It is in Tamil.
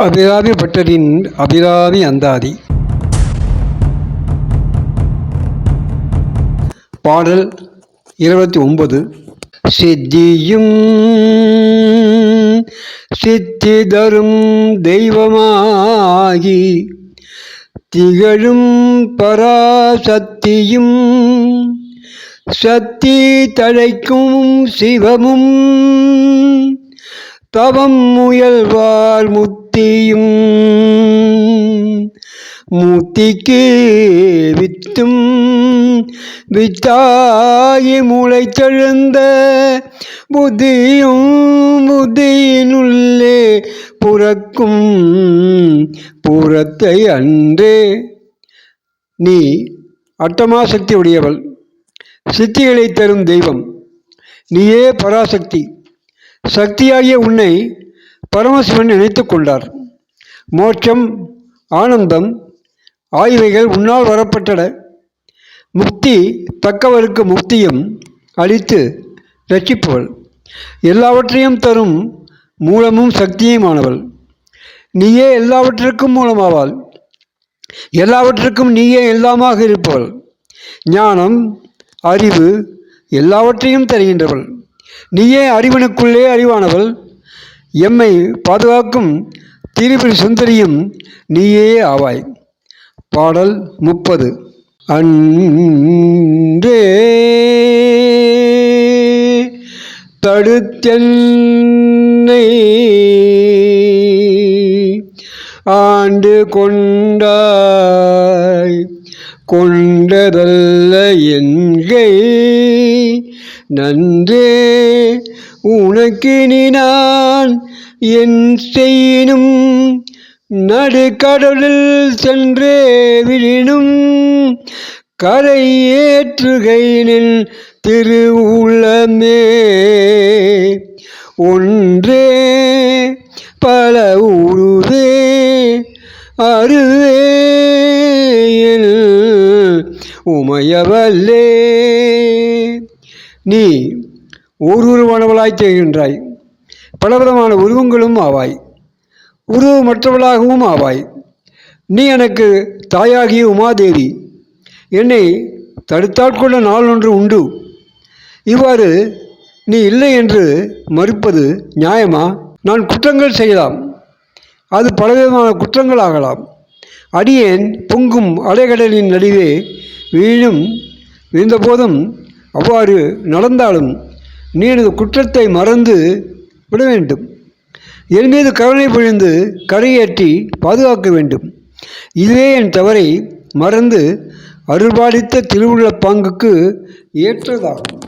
அபிராமி பட்டரின் அபிராமி அந்தாதி. பாடல் இருபத்தி ஒன்பது. சித்தியும் சித்தி தரும் தெய்வமாகி திகழும் பராசக்தியும் சக்தி தழைக்கும் சிவமும் தவம் முயல்வார் முத்தியும் மூத்திக்கு வித்தும் வித்தாயி முளைத்தெழுந்த புத்தியும் புத்தியினுள்ளே புறக்கும் புறத்தை அன்று. நீ அட்டமாசக்தி உடையவள் சித்திகளை தரும் தெய்வம். நீயே பராசக்தி. சக்தியாகிய உன்னை பரமசிவன் நினைத்து கொண்டார். மோட்சம் ஆனந்தம் ஆய்வைகள் உன்னால் வரப்பட்டன. முக்தி தக்கவருக்கு முக்தியும் அளித்து ரட்சிப்பவள். எல்லாவற்றையும் தரும் மூலமும் சக்தியுமானவள் நீயே எல்லாவற்றிற்கும் மூலமாவாள். எல்லாவற்றிற்கும் நீயே எல்லாமாக இருப்பவள். ஞானம் அறிவு எல்லாவற்றையும் தருகின்றவள். நீயே அறிவனுக்குள்ளே அறிவானவள். எம்மை பாதுகாக்கும் திரிபுரி சுந்தரியும் நீயே ஆவாய். பாடல் முப்பது. அன்றே தடுத்தென்னை ஆண்டு கொண்டாய். கொண்டதல்ல என்கை நன்றே. உனக்கு நீ நான் என் செய்யினும் நடுக்கடலில் சென்றே விழினும் கரை ஏற்றுகையினில் திருவுளமே ஒன்றே பல உருவே அருவே உமையவல்லே. நீ ஊருருவானவளாய் செய்கின்றாய் பலவிதமான உருவங்களும் ஆவாய். உருவமற்றவளாகவும் ஆவாய். நீ எனக்கு தாயாகிய உமாதேவி. என்னை தடுத்தாட்கொள்ள நாள் ஒன்று உண்டு. இவ்வாறு நீ இல்லை என்று மறுப்பது நியாயமா? நான் குற்றங்கள் செய்யலாம். அது பலவிதமான குற்றங்கள் ஆகலாம் அடியேன் பொங்கும் அலைகடலின் நடுவே வீழும் விழுந்தபோதும் அவ்வாறு நடந்தாலும் நீ எனது குற்றத்தை மறந்து விட வேண்டும். என் மீது கருணை பொழிந்து கரையேற்றி பாதுகாக்க வேண்டும். இதுவே என் தவறை மறந்து அருள்பாலித்த திருவுள்ள பாங்குக்கு ஏற்றதாகும்.